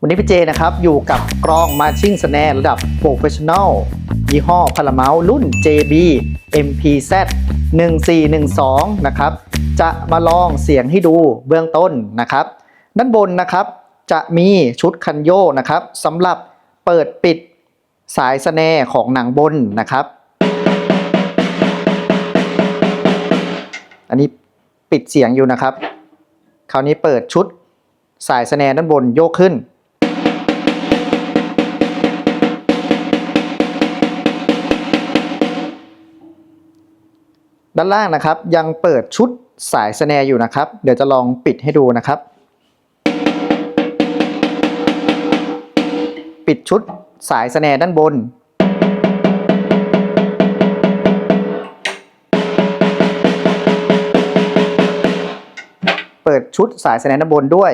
วันนี้พี่เจนะครับ อยู่กับกล้องมาชิ่งสแนระดับโปรเฟชชั่น a ลยี่ห้อพาราเมารุ่น JB MPZ 1412 นะครับ จะมาลองเสียงให้ดูเบื้องต้นนะครับ ด้านบนนะครับจะมีชุดคันโยกนะครับสำหรับเปิดปิดสายสแนของหนังบนนะครับ อันนี้ปิดเสียงอยู่นะครับ คราวนี้เปิดชุดสายสแนด้านบนโยกขึ้น ด้านล่างนะครับ ยังเปิดชุดสายสแนร์อยู่นะครับ เดี๋ยวจะลองปิดให้ดูนะครับ ปิดชุดสายสแนร์ด้านบน เปิดชุดสายสแนร์ด้านบนด้วย